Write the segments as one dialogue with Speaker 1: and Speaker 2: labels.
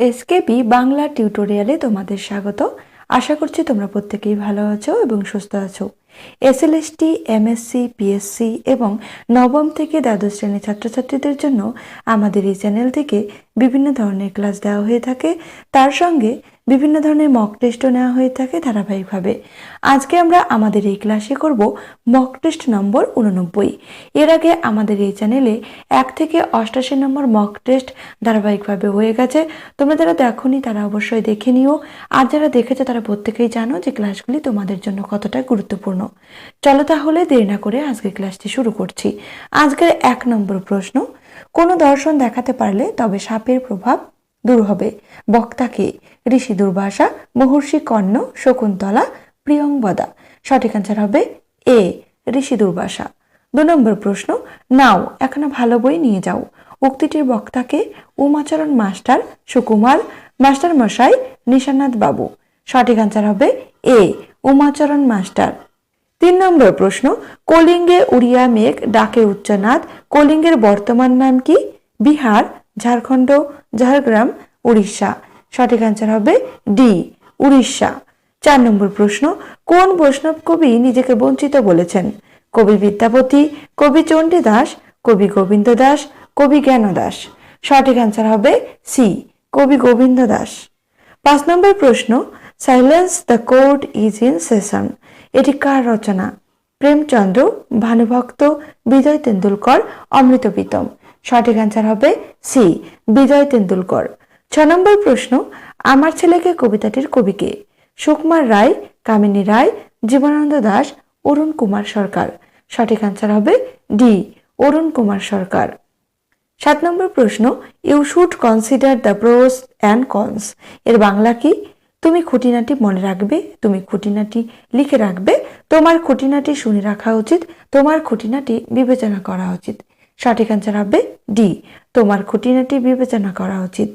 Speaker 1: এসকেপি বাংলা টিউটোরিয়ালে তোমাদের স্বাগত। আশা করছি তোমরা প্রত্যেকেই ভালো আছো এবং সুস্থ আছো। এসএলএসটি এমএসসি পিএসসি এবং নবম থেকে দ্বাদশ শ্রেণির ছাত্রছাত্রীদের জন্য আমাদের এই চ্যানেল থেকে বিভিন্ন ধরনের ক্লাস দেওয়া হয়ে থাকে। তার সঙ্গে বিভিন্ন ধরনের মক টেস্টও নেওয়া হয়ে থাকে ধারাবাহিকভাবে। আজকে আমরা আমাদের এই ক্লাসে করব মক টেস্ট নম্বর উননব্বই এর আগে আমাদের এই চ্যানেলে এক থেকে অষ্টাশি নম্বর মক টেস্ট ধারাবাহিকভাবে হয়ে গেছে। তোমরা যারা দেখোনি তারা অবশ্যই দেখে নিও। আর যারা দেখেছ তারা প্রত্যেকেই জানো যে ক্লাসগুলি তোমাদের জন্য কতটা গুরুত্বপূর্ণ। চলো তাহলে দেরি না করে আজকের ক্লাসটি শুরু করছি। আজকের এক নম্বর প্রশ্ন, কোনো দর্শন দেখাতে পারলে তবে সাপের প্রভাব দূর হবে? বক্তাকে ঋষি দুর্বাসা, মহর্ষি কর্ণ, শকুন্তলা প্রিয়ংবদা সঠিক অ্যান্সার হবে এ, ঋষি দুর্বাসা। দু নম্বর প্রশ্ন, নাও একখানা ভালো বই নিয়ে যাও। উক্তিটির বক্তাকে উমাচরণ মাস্টার সুকুমার মাস্টার মশাই নিশানাথ বাবু। সঠিক অ্যান্সার হবে এ, উমাচরণ মাস্টার। তিন নম্বর প্রশ্ন, কলিঙ্গে উড়িয়া মেঘ ডাকে উচ্চনাথ কলিঙ্গের বর্তমান নাম কি? বিহার, ঝাড়খণ্ড, ঝাড়গ্রাম, উড়িষ্যা। সঠিক অ্যান্সার হবে ডি উড়িষ্যা। চার নম্বর প্রশ্ন, কোন বৈষ্ণব কবি নিজেকে বঞ্চিত বলেছেন? কবি বিদ্যাপতি, কবি চণ্ডী দাস, কবি গোবিন্দ দাস, কবি জ্ঞান দাস। সঠিক অ্যান্সার হবে সি কবি গোবিন্দ দাস। পাঁচ নম্বর প্রশ্ন silence the court is in session এটি কার রচনা প্রেমচন্দ্র, ভানুভক্ত, বিজয় তেন্ডুলকর, অমৃত প্রীতম। সঠিক অ্যান্সার হবে সি, বিজয় তেন্ডুলকর। ছ নম্বর প্রশ্ন, আমার ছেলেকে কবিতাটির কবিকে সুকুমার রায়, কামিনী রায়, জীবনানন্দ দাস, অরুণ কুমার সরকার। সঠিক অ্যান্সার হবে ডি, অরুণ কুমার সরকার। সাত নম্বর প্রশ্ন you should consider the pros and cons এর বাংলা কি? তুমি খুঁটিনাটি মনে রাখবে, তুমি খুঁটিনাটি লিখে রাখবে, তোমার খুঁটিনাটি শুনে রাখা উচিত, তোমার খুঁটিনাটি বিবেচনা করা উচিত। সঠিক অ্যান্সার হবে ডি তোমার খুঁটিনাটি বিবেচনা করা উচিত।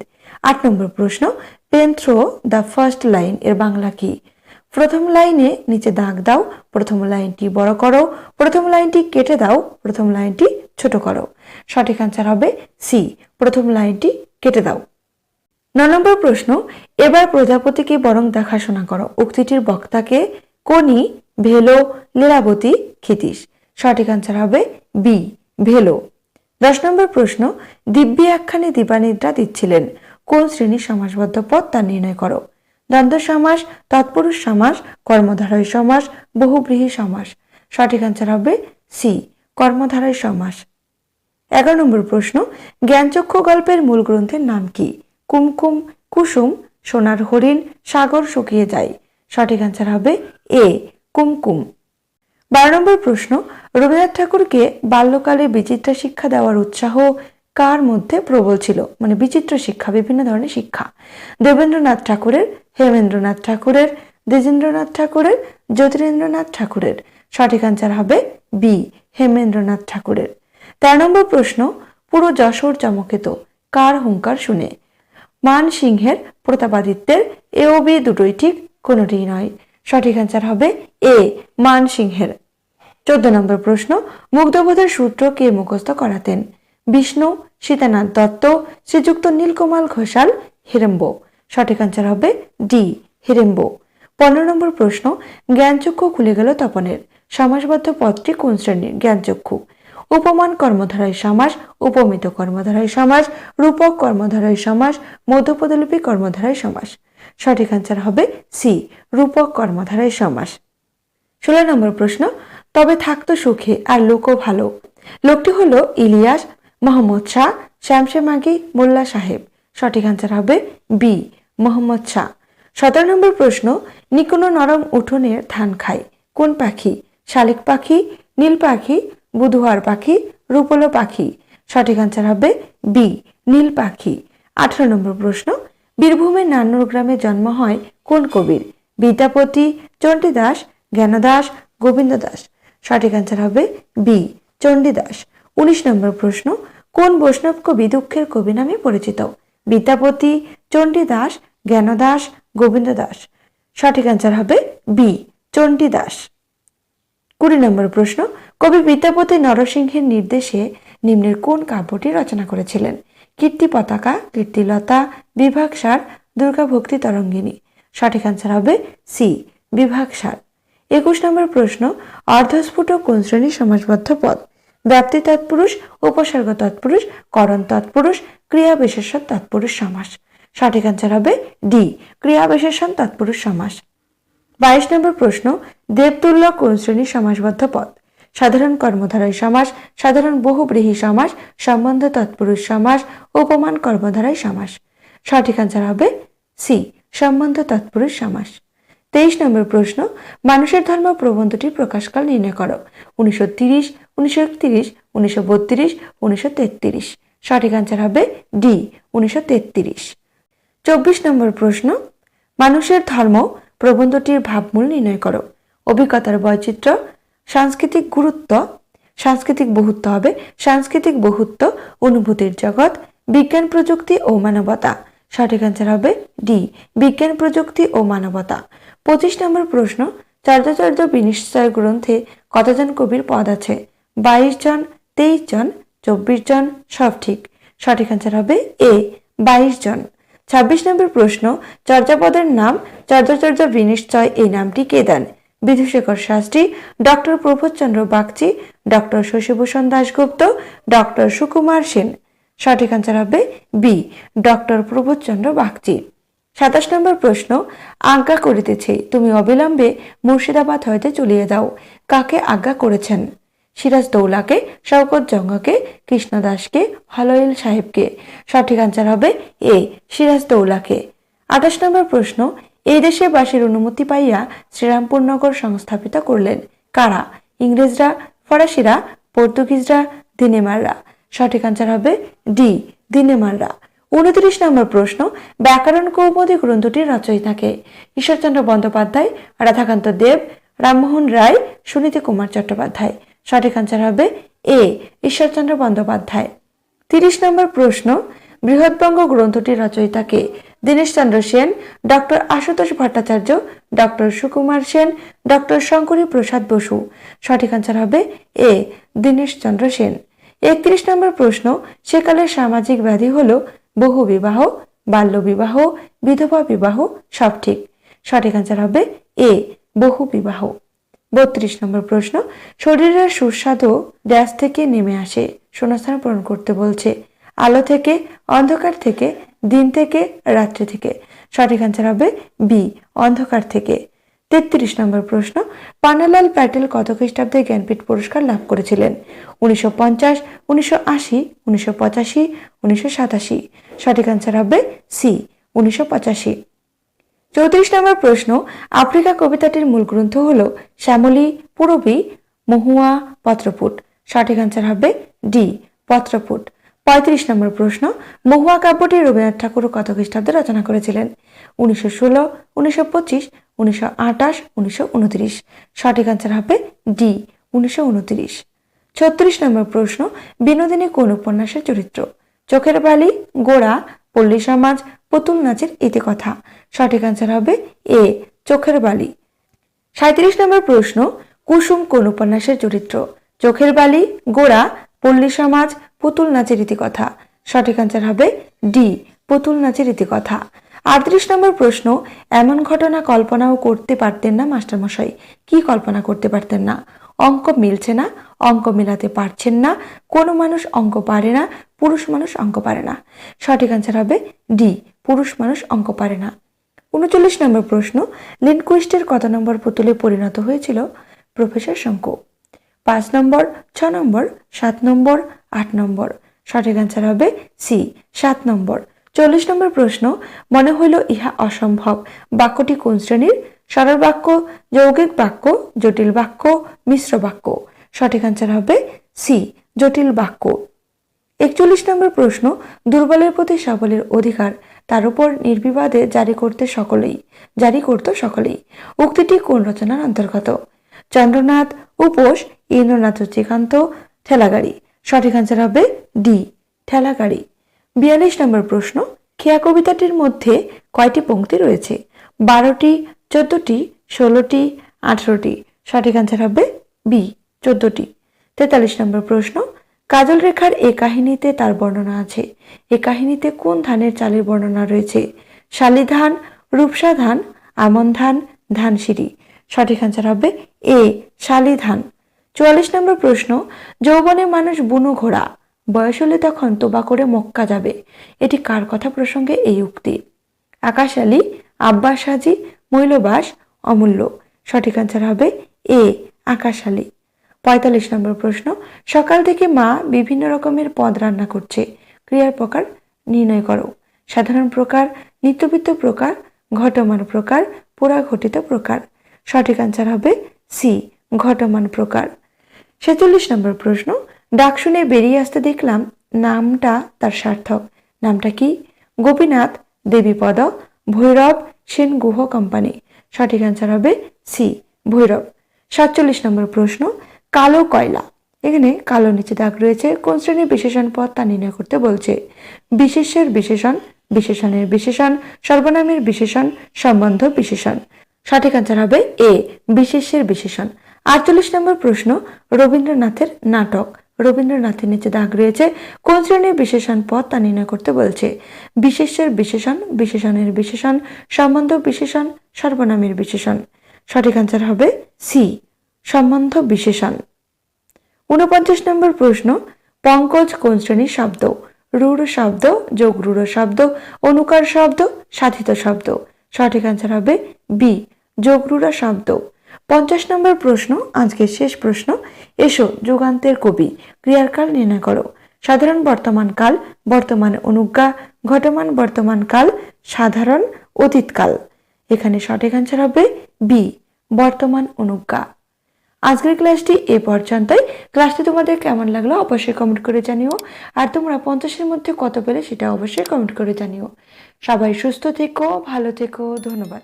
Speaker 1: আট নম্বর প্রশ্ন pen through the first line এর বাংলা কি? প্রথম লাইনে নিচে দাগ দাও, প্রথম লাইনটি বড় করো, প্রথম লাইনটি কেটে দাও, প্রথম লাইনটি ছোট করো। সঠিক অ্যান্সার হবে সি প্রথম লাইনটি কেটে দাও। ন নম্বর প্রশ্ন, এবার প্রজাপতিকে বরং দেখাশোনা করো। উক্তিটির বক্তাকে কোনি ভেলো লীলাবতী ক্ষিতীশ। সঠিক অ্যান্সার হবে বি ভেলো। দশ নম্বর প্রশ্ন, দিব্যি একখানি দিবানিদ্রা দিচ্ছিলেন। কোন শ্রেণির সমাসবদ্ধ পদ তা নির্ণয় করো? দ্বন্দ্ব সমাস, তৎপুরুষ সমাস, কর্মধারয় সমাস, বহুব্রীহী সমাস। সঠিক অ্যান্সার হবে সি কর্মধারয় সমাস। এগারো নম্বর প্রশ্ন, জ্ঞানচক্ষু গল্পের মূল গ্রন্থের নাম কি? কুমকুম, কুসুম, সোনার হরিণ, সাগর শুকিয়ে যায়। সঠিক অ্যান্সার হবে এ, কুমকুম। বারো নম্বর প্রশ্ন, রবীন্দ্রনাথ ঠাকুরকে বাল্যকালে বিচিত্র শিক্ষা দেওয়ার উৎসাহ কার মধ্যে প্রবল ছিল? মানে বিচিত্র শিক্ষা, বিভিন্ন ধরনের শিক্ষা। দেবেন্দ্রনাথ ঠাকুরের, হেমেন্দ্রনাথ ঠাকুরের, দ্বিজেন্দ্রনাথ ঠাকুরের, জ্যোতিরেন্দ্রনাথ ঠাকুরের। সঠিক অ্যান্সার হবে বি হেমেন্দ্রনাথ ঠাকুরের। তেরো নম্বর প্রশ্ন, পুরো যশোর চমকিত কার হুঙ্কার শুনে? মান সিংহের প্রতাপাদিত্যের এ ও বি দুটোই ঠিক কোনোটিই নয়। সঠিক অ্যান্সার হবে এ মান সিংহের চোদ্দ নম্বর প্রশ্ন, মুগ্ধবোধের সূত্র কে মুখস্থ করাতেন? বিষ্ণু, সীতানাথ দত্ত, শ্রীযুক্ত নীলকমাল ঘোষাল, হিরেম্ব। সঠিক অ্যান্সার হবে ডি, হিরেম্ব। পনেরো নম্বর প্রশ্ন, জ্ঞানচক্ষু খুলে গেল তপনের। সমাসবদ্ধ পদটি কোন শ্রেণির? জ্ঞানচক্ষু। উপমান কর্মধারয় সমাস, উপমিত কর্মধারয় সমাস, রূপক কর্মধারয় সমাস, মধ্যপদলিপি কর্মধারয় সমাস। সঠিক অ্যান্সার হবে সি রূপক কর্মধারয় সমাস। ষোলো নম্বর প্রশ্ন, তবে থাকতো সুখে আর লোকও ভালো। লোকটি হলো ইলিয়াস মোহাম্মদ শাহ শ্যামশে মাগি মোল্লা সাহেব। সঠিক আনসার হবে বি মোহাম্মদ শাহ। সতেরো নম্বর প্রশ্ন, নিকোনো নরম উঠোনের ধান খায়। কোন পাখি? শালিক পাখি, নীল পাখি বুধুয়ার পাখি, রূপলো পাখি। সঠিক অ্যান্সার হবে বি নীল পাখি। আঠারো নম্বর প্রশ্ন, বীরভূমের নান্নুর গ্রামে জন্ম হয় কোন কবির? বিদ্যাপতি, চণ্ডীদাস, জ্ঞানদাস গোবিন্দ দাস সঠিক অ্যান্সার হবে বি চণ্ডীদাস। উনিশ নম্বর প্রশ্ন, কোন বৈষ্ণব কবি দুঃখের কবি নামে পরিচিত? বিদ্যাপতি, চণ্ডীদাস, জ্ঞানদাস গোবিন্দ দাস সঠিক অ্যান্সার হবে বি চণ্ডীদাস। কুড়ি নম্বর প্রশ্ন কবি বিদ্যাপতি নরসিংহের নির্দেশে নিম্নের কোন কাব্যটি রচনা করেছিলেন? কীর্তি পতাকা, কীর্তিলতা, বিভাগ সার, দুর্গা ভক্তি তরঙ্গিনী। সঠিক আনসার হবে সি, বিভাগ সার। একুশ নম্বর প্রশ্ন, অর্ধস্ফুট কোন শ্রেণির সমাজবদ্ধ পদ? ব্যাপ্তি তৎপুরুষ, উপসর্গ তৎপুরুষ, করণ তৎপুরুষ, ক্রিয়া বিশেষণ তৎপুরুষ সমাস। সঠিক আনসার হবে ডি, ক্রিয়া বিশেষণ তৎপুরুষ সমাস। বাইশ নম্বর প্রশ্ন, দেবতুল্য কোন শ্রেণির সমাসবদ্ধ পদ? সাধারণ কর্মধারয় সমাস, সাধারণ বহুব্রীহি সমাস, সম্বন্ধ তৎপুরুষ সমাস, উপমান কর্মধারয় সমাস। সঠিক আনসার হবে সি সম্বন্ধ তৎপুরুষ সমাস। তেইশ নম্বর প্রশ্ন, মানুষের ধর্ম প্রবন্ধটি প্রকাশকাল নির্ণয় করো। উনিশশো তিরিশ, উনিশশো একত্রিশ, উনিশশো বত্রিশ, উনিশশো তেত্রিশ। সঠিক আনসার হবে ডি উনিশশো তেত্রিশ। চব্বিশ নম্বর প্রশ্ন, মানুষের ধর্ম প্রবন্ধটির ভাবমূল নির্ণয় করো। অভিজ্ঞতার বৈচিত্র্য সাংস্কৃতিক গুরুত্ব, সাংস্কৃতিক বহুত্ব হবে সাংস্কৃতিক বহুত্ব অনুভূতির জগৎ, বিজ্ঞান প্রযুক্তি ও মানবতা। সঠিক অ্যান্সার হবে ডি, বিজ্ঞান প্রযুক্তি ও মানবতা। পঁচিশ নম্বর প্রশ্ন, চার্যাচার্য বিনিশ্চয় গ্রন্থে কতজন কবির পদ আছে? বাইশ জন, তেইশ জন, চব্বিশ জন, সব ঠিক। সঠিক অ্যান্সার হবে এ, বাইশ জন। ছাব্বিশ নম্বর প্রশ্ন, চর্যাপদের নাম, চর্যাচর্য বিনিশ্চয় এই নামটি কে দেন? Bidhushekhar Shastri, doctor Prabodhchandra Bagchi, doctor Shashibhushan Dasgupta, doctor Sukumar Sen. সঠিক আনসার হবে বি ডক্টর প্রবোধচন্দ্র বাগচি। সাতাশ নম্বর প্রশ্ন, আজ্ঞা করিতেছে, তুমি অবিলম্বে মুর্শিদাবাদ হইতে চলিয়ে দাও কাকে আজ্ঞা করেছেন? সিরাজ দৌলাকে, শওকত জঙ্গকে কৃষ্ণদাসকে হলইল সাহেবকে। সঠিক আনসার হবে এ সিরাজ দৌলাকে। আঠাশ নম্বর প্রশ্ন এই দেশে বাসের অনুমতি পাইয়া শ্রীরামপুর নগর সংস্থাপিত করলেন। কারা? ইংরেজরা, ফরাসিরা, পর্তুগিজরা, দিনেমাররা। সঠিক আনসার হবে ডি, দিনেমাররা। উনত্রিশ নম্বর প্রশ্ন, ব্যাকরণ কৌমুদী গ্রন্থটির রচয়িতাকে ঈশ্বরচন্দ্র বন্দ্যোপাধ্যায়, রাধাকান্ত দেব, রামমোহন রায়, সুনীতি কুমার চট্টোপাধ্যায়। সঠিক আনসার হবে এ, ঈশ্বরচন্দ্র বন্দ্যোপাধ্যায়। তিরিশ নম্বর প্রশ্ন বৃহৎবঙ্গ গ্রন্থটির রচয়িতাকে Dineshchandra Sen, doctor Ashutosh Bhattacharya, doctor Sukumar Sen, doctor Shankari Prasad Basu. সঠিক আনসার হবে এ দীনেশচন্দ্র সেন। একত্রিশ নম্বর প্রশ্ন সেকালের সামাজিক ব্যাধি হল বহু বিবাহ, বাল্য বিবাহ, বিধবা বিবাহ, সব ঠিক। সঠিক আনসার হবে এ, বহু বিবাহ। বত্রিশ নম্বর প্রশ্ন, শরীরের সুস্বাদু ড্যাশ থেকে নেমে আসে, শূন্যস্থান পূরণ করতে বলছে। আলো থেকে, অন্ধকার থেকে, দিন থেকে, রাত্রি থেকে। সঠিক আনসার হবে বি অন্ধকার থেকে। তেত্রিশ নম্বর প্রশ্ন, পানালাল প্যাটেল কত খ্রিস্টাব্দে জ্ঞানপীঠ পুরস্কার লাভ করেছিলেন? উনিশশো পঞ্চাশ, উনিশশো আশি, উনিশশো পঁচাশি, উনিশশো সাতাশি। সঠিক হবে সি উনিশশো পঁচাশি। চৌত্রিশ নম্বর প্রশ্ন, আফ্রিকা কবিতাটির মূল গ্রন্থ হল শ্যামলী, পুরবী, মহুয়া, পত্রপুট। সঠিক আনসার হবে ডি পত্রপুট। পঁয়ত্রিশ নম্বর প্রশ্ন, মহুয়া কাব্যটি রবীন্দ্রনাথ ঠাকুর কত খ্রিস্টাব্দে রচনা করেছিলেন? উনিশশো ষোলো, উনিশশো পঁচিশ, উনিশশো আঠাশ, উনিশশো উনত্রিশ। সঠিক আনসার হবে ডি উনিশশো উনত্রিশ। ছত্রিশ নম্বর প্রশ্ন, বিনোদিনী কোন উপন্যাসের চরিত্র? চোখের বালি, গোড়া, পল্লী সমাজ, পুতুল নাচের ইতিকথা। সঠিক আনসার হবে এ চোখের বালি। সাঁত্রিশ নম্বর প্রশ্ন, কুসুম কোন উপন্যাসের চরিত্র? চোখের বালি, গোড়া, পল্লী সমাজ পুতুল নাচের ইতিকথা। সঠিক আনসার হবে ডি পুতুল নাচের ইতিকথা। আটত্রিশ নম্বর প্রশ্ন, এমন ঘটনা কল্পনাও করতে পারতেন না মাস্টারমশাই। কি কল্পনা করতে পারতেন না? অঙ্ক মিলছে না, অঙ্ক মেলাতে পারছেন না, কোনো মানুষ অঙ্ক পারে না, পুরুষ মানুষ অঙ্ক পারে না। সঠিক আনসার হবে ডি পুরুষ মানুষ অঙ্ক পারে না। উনচল্লিশ নম্বর প্রশ্ন, লিনকুইস্টের কত নম্বর পুতুলে পরিণত হয়েছিল? প্রফেসর শঙ্কু। পাঁচ নম্বর, ছ নম্বর, সাত নম্বর, আট নম্বর। সঠিক অ্যান্সার হবে সি, সাত নম্বর। চল্লিশ নম্বর প্রশ্ন, মনে হইল ইহা অসম্ভব। বাক্যটি কোন শ্রেণির? সরল বাক্য, যৌগিক বাক্য, জটিল বাক্য, মিশ্র বাক্য। সঠিক অ্যান্সার হবে সি, জটিল বাক্য। একচল্লিশ নম্বর প্রশ্ন, দুর্বলের প্রতি সবলের অধিকার, তার উপর নির্বিবাদে জারি করতে সকলেই, জারি করত সকলেই। উক্তিটি কোন রচনার অন্তর্গত? চন্দ্রনাথ, উপোস ইন্দ্রনাথ রচিকান্ত ঠেলাগাড়ি। সঠিক আনসার হবে ডি, ঠেলাগাড়ি। বিয়াল্লিশ নম্বর প্রশ্ন, খেয়া কবিতাটির মধ্যে কয়টি পংক্তি রয়েছে? বারোটি, চোদ্দটি, ষোলোটি, আঠারোটি। সঠিক আনসার হবে বি, চোদ্দটি। তেতাল্লিশ নম্বর প্রশ্ন, কাজল রেখার এ কাহিনীতে তার বর্ণনা আছে। এ কাহিনীতে কোন ধানের চালের বর্ণনা রয়েছে? শালি ধান, রূপসা ধান, আমন ধান, ধানসিঁড়ি। সঠিক আনসার হবে এ, শালি ধান। চুয়াল্লিশ নম্বর প্রশ্ন, যৌবনে মানুষ বুনো ঘোড়া, বয়স হলে তখন তোবা করে মক্কা যাবে। এটি কার কথা প্রসঙ্গে এই উক্তি? আকাশ আলী, আব্বাস হাজি, মৈলবাস, অমূল্য। সঠিক আনসার হবে এ, আকাশ আলী। পঁয়তাল্লিশ নম্বর প্রশ্ন, সকাল থেকে মা বিভিন্ন রকমের পদ রান্না করছে। ক্রিয়ার প্রকার নির্ণয় করো। সাধারণ প্রকার, নিত্যবিত্ত প্রকার, ঘটমান প্রকার পুরা ঘটিত প্রকার। সঠিক আনসার হবে সি, ঘটমান প্রকার। ছেচল্লিশ নম্বর প্রশ্ন ডাক শুনে বেরিয়ে আসতে দেখলাম নামটা তার সার্থক। নামটা কি? গোপীনাথ দেবীপদ ভৈরব সেন গুহ কোম্পানি। সঠিক অ্যান্সার হবে সি ভৈরব। সাতচল্লিশ নম্বর প্রশ্ন, কালো কয়লা। এখানে কালো নিচে দাগ রয়েছে, কোন শ্রেণির বিশেষণ পদ তা নির্ণয় করতে বলছে? বিশেষের বিশেষণ, বিশেষণের বিশেষণ, সর্বনামের বিশেষণ, সম্বন্ধ বিশেষণ। সঠিক অ্যান্সার হবে এ বিশেষের বিশেষণ। আটচল্লিশ নম্বর প্রশ্ন, রবীন্দ্রনাথের নাটক। রবীন্দ্রনাথের নিচে দাগ রয়েছে, কোন শ্রেণির বিশেষণ পদ তা নির্ণয় করতে বলছে? বিশেষের বিশেষণ, বিশেষণের বিশেষণ, সম্বন্ধ বিশেষণ, সর্বনামের বিশেষণ। সঠিক অ্যান্সার হবে সি সম্বন্ধ বিশেষণ। উনপঞ্চাশ নম্বর প্রশ্ন, পঙ্কজ কোন শ্রেণির শব্দ? রূঢ় শব্দ যোগ রূঢ় শব্দ, অনুকার শব্দ, সাধিত শব্দ। সঠিক অ্যান্সার হবে বি যোগ রূঢ় শব্দ। পঞ্চাশ নম্বর প্রশ্ন, আজকের শেষ প্রশ্ন। এসো, যুগান্তের কবি ক্রিয়ার কাল নির্ণয় করো। সাধারণ বর্তমান কাল, বর্তমান অনুজ্ঞা, ঘটমান বর্তমান কাল, সাধারণ অতীতকাল এখানে সঠিক অ্যান্সার হবে বি বর্তমান অনুজ্ঞা। আজকের ক্লাসটি এ পর্যন্তই। ক্লাসটি তোমাদের কেমন লাগল অবশ্যই কমেন্ট করে জানিও। আর তোমরা পঞ্চাশের মধ্যে কত পেলে সেটা অবশ্যই কমেন্ট করে জানিও। সবাই সুস্থ থেকো, ভালো থেকো, ধন্যবাদ।